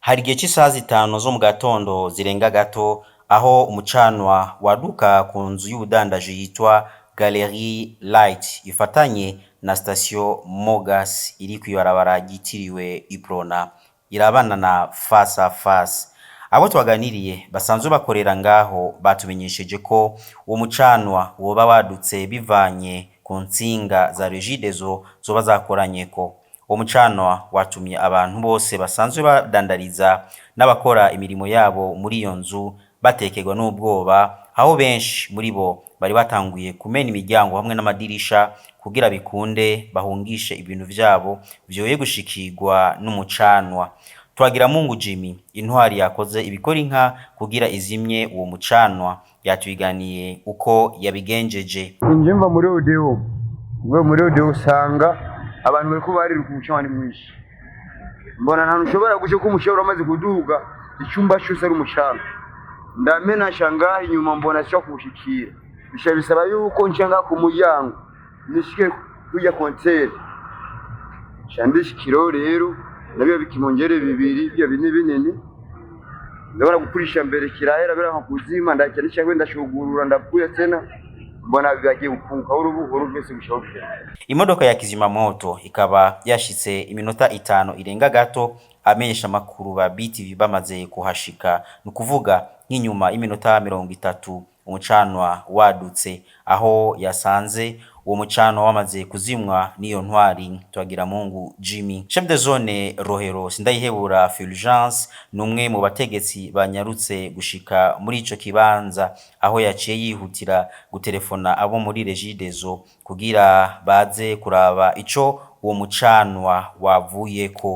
Hari igihe c'isaha zitanu zo mu gatondo zirenga gato aho umucanwa waduka ku nzu y'ubudandaji yitwa Galerie Light ifatanye na sitasiyo Mogas iri ku ibarabara ryitiriwe Iprona irabana na fasa à. Abo twaganiriye basanzwe bakorera ngaho batumenyesheje ko uwo mucanwa woba wadutse bivanye ku nsinga za Regideso zoba zakoranyeko. Uwo mucanwa watumye abantu bose basanzwe badandariza n'abakora imirimo yabo muri iyo nzu batekerwa n'ubwoba aho benshi muri bo bari batanguye kumena imiryango hamwe n'amadirisha kugira bikunde bahungishe ibintu vyabo vyoye gushikirwa n'umucanwa. Twagiramungu Jimmy intwari yakoze ibikora inka kugira izimye uwo mucanwa yatwiganiye uko yabigenjeje. Nje mva muri Odeo ubwo muri Odeo usanga abantu bariko bariruka umucanwa ni mwinshi. Mbona nta ushobora guca ko umushahara uramaze kuduga icyumba cyose ari umucanwa ndamena shangaha inyuma mbona sio kushikira bisha bisaba yuko nshanga ku muryango nishike kujya konteri shandishikiro rero na byo bikimongere bibiri byo bine binini. Ndabona gukurisha mbere kirahera nka kuzima ndakirisha kwenda shugurura ndapuye tena mbona bigagiye gupunga urubuhoro byose gushobora Imodoka ya kizimyamoto ikaba yashitse iminota itanu irenga gato amenyesha amakuru ba BTV bamaze kuhashika. Ni ukuvuga nk'inyuma y'iminota mirongo itatu umucanwa wadutse aho yasanze uwo mucanwa wamaze kuzimwa n'iyo ntwari. Twagiramungu Jimmy. Chef de zone Rohero Sindayihebura Fulgence ni umwe mu bategetsi banyarutse gushika muri ico kibanza. Aho yaciye yihutira gutelefona abo muri Regideso kugira baze kuraba ico uwo mucanwa wavuyeko.